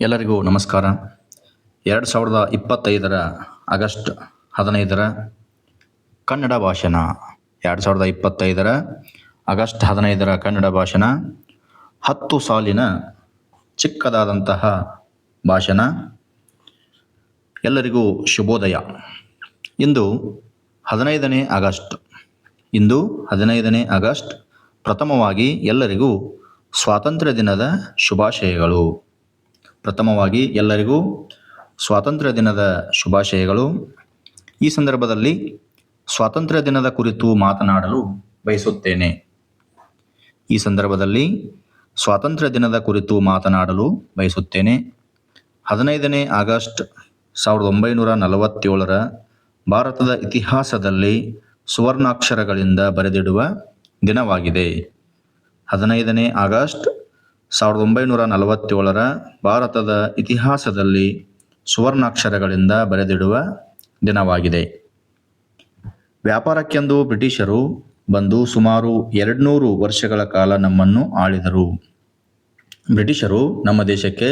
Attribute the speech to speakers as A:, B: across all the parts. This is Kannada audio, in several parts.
A: ಎಲ್ಲರಿಗೂ ನಮಸ್ಕಾರ. ಎರಡು ಸಾವಿರದ ಇಪ್ಪತ್ತೈದರ ಆಗಸ್ಟ್ ಹದಿನೈದರ ಕನ್ನಡ ಭಾಷಣ. ಎರಡು ಸಾವಿರದ ಇಪ್ಪತ್ತೈದರ ಆಗಸ್ಟ್ ಹದಿನೈದರ ಕನ್ನಡ ಭಾಷಣ. ಹತ್ತು ಸಾಲಿನ ಚಿಕ್ಕದಾದಂತಹ ಭಾಷಣ. ಎಲ್ಲರಿಗೂ ಶುಭೋದಯ. ಇಂದು ಹದಿನೈದನೇ ಆಗಸ್ಟ್. ಇಂದು ಹದಿನೈದನೇ ಆಗಸ್ಟ್. ಪ್ರಥಮವಾಗಿ ಎಲ್ಲರಿಗೂ ಸ್ವಾತಂತ್ರ್ಯ ದಿನದ ಶುಭಾಶಯಗಳು. ಪ್ರಥಮವಾಗಿ ಎಲ್ಲರಿಗೂ ಸ್ವಾತಂತ್ರ್ಯ ದಿನದ ಶುಭಾಶಯಗಳು. ಈ ಸಂದರ್ಭದಲ್ಲಿ ಸ್ವಾತಂತ್ರ್ಯ ದಿನದ ಕುರಿತು ಮಾತನಾಡಲು ಬಯಸುತ್ತೇನೆ. ಈ ಸಂದರ್ಭದಲ್ಲಿ ಸ್ವಾತಂತ್ರ್ಯ ದಿನದ ಕುರಿತು ಮಾತನಾಡಲು ಬಯಸುತ್ತೇನೆ. ಹದಿನೈದನೇ ಆಗಸ್ಟ್ ಸಾವಿರದ ಒಂಬೈನೂರ ನಲವತ್ತೇಳರ ಭಾರತದ ಇತಿಹಾಸದಲ್ಲಿ ಸುವರ್ಣಾಕ್ಷರಗಳಿಂದ ಬರೆದಿಡುವ ದಿನವಾಗಿದೆ. ಹದಿನೈದನೇ ಆಗಸ್ಟ್ ಸಾವಿರದ ಒಂಬೈನೂರ ನಲವತ್ತೇಳರ ಭಾರತದ ಇತಿಹಾಸದಲ್ಲಿ ಸುವರ್ಣಾಕ್ಷರಗಳಿಂದ ಬರೆದಿಡುವ ದಿನವಾಗಿದೆ. ವ್ಯಾಪಾರಕ್ಕೆಂದು ಬ್ರಿಟಿಷರು ಬಂದು ಸುಮಾರು ಎರಡುನೂರು ವರ್ಷಗಳ ಕಾಲ ನಮ್ಮನ್ನು ಆಳಿದರು. ಬ್ರಿಟಿಷರು ನಮ್ಮ ದೇಶಕ್ಕೆ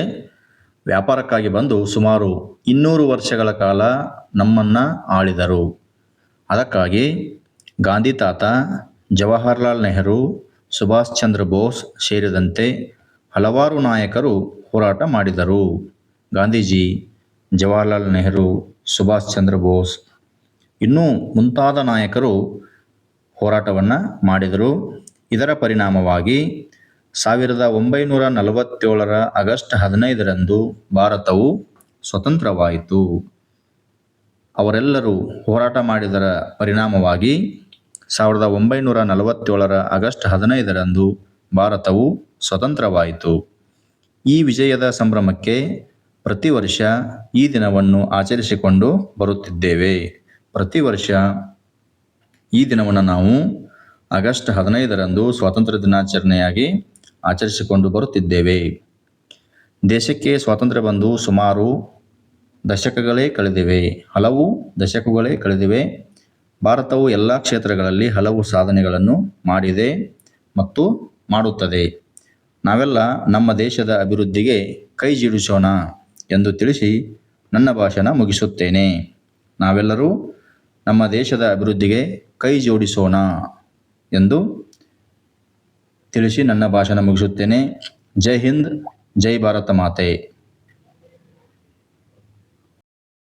A: ವ್ಯಾಪಾರಕ್ಕಾಗಿ ಬಂದು ಸುಮಾರು ಇನ್ನೂರು ವರ್ಷಗಳ ಕಾಲ ನಮ್ಮನ್ನು ಆಳಿದರು. ಅದಕ್ಕಾಗಿ ಗಾಂಧಿ ತಾತ ಜವಾಹರ್ಲಾಲ್ ನೆಹರು ಸುಭಾಷ್ ಚಂದ್ರ ಬೋಸ್ ಸೇರಿದಂತೆ ಹಲವಾರು ನಾಯಕರು ಹೋರಾಟ ಮಾಡಿದರು. ಗಾಂಧೀಜಿ, ಜವಾಹರ್ಲಾಲ್ ನೆಹರು, ಸುಭಾಷ್ ಚಂದ್ರ ಬೋಸ್ ಇನ್ನೂ ಮುಂತಾದ ನಾಯಕರು ಹೋರಾಟವನ್ನು ಮಾಡಿದರು. ಇದರ ಪರಿಣಾಮವಾಗಿ ಸಾವಿರದ ಒಂಬೈನೂರ ನಲವತ್ತೇಳರ ಆಗಸ್ಟ್ ಹದಿನೈದರಂದು ಭಾರತವು ಸ್ವತಂತ್ರವಾಯಿತು. ಅವರೆಲ್ಲರೂ ಹೋರಾಟ ಮಾಡಿದರ ಪರಿಣಾಮವಾಗಿ ಸಾವಿರದ ಒಂಬೈನೂರ ನಲವತ್ತೇಳರ ಆಗಸ್ಟ್ ಹದಿನೈದರಂದು ಭಾರತವು ಸ್ವತಂತ್ರವಾಯಿತು. ಈ ವಿಜಯದ ಸಂಭ್ರಮಕ್ಕೆ ಪ್ರತಿ ವರ್ಷ ಈ ದಿನವನ್ನು ಆಚರಿಸಿಕೊಂಡು ಬರುತ್ತಿದ್ದೇವೆ. ಪ್ರತಿ ವರ್ಷ ಈ ದಿನವನ್ನು ನಾವು ಆಗಸ್ಟ್ ಹದಿನೈದರಂದು ಸ್ವಾತಂತ್ರ್ಯ ದಿನಾಚರಣೆಯಾಗಿ ಆಚರಿಸಿಕೊಂಡು ಬರುತ್ತಿದ್ದೇವೆ. ದೇಶಕ್ಕೆ ಸ್ವಾತಂತ್ರ್ಯ ಬಂದು ಸುಮಾರು ದಶಕಗಳೇ ಕಳೆದಿವೆ. ಹಲವು ದಶಕಗಳೇ ಕಳೆದಿವೆ. ಭಾರತವು ಎಲ್ಲ ಕ್ಷೇತ್ರಗಳಲ್ಲಿ ಹಲವು ಸಾಧನೆಗಳನ್ನು ಮಾಡಿದೆ ಮತ್ತು ಮಾಡುತ್ತದೆ. ನಾವೆಲ್ಲ ನಮ್ಮ ದೇಶದ ಅಭಿವೃದ್ಧಿಗೆ ಕೈ ಜೋಡಿಸೋಣ ಎಂದು ತಿಳಿಸಿ ನನ್ನ ಭಾಷಣ ಮುಗಿಸುತ್ತೇನೆ. ನಾವೆಲ್ಲರೂ ನಮ್ಮ ದೇಶದ ಅಭಿವೃದ್ಧಿಗೆ ಕೈ ಜೋಡಿಸೋಣ ಎಂದು ತಿಳಿಸಿ ನನ್ನ ಭಾಷಣ ಮುಗಿಸುತ್ತೇನೆ. ಜೈ ಹಿಂದ್, ಜೈ ಭಾರತ ಮಾತೆ.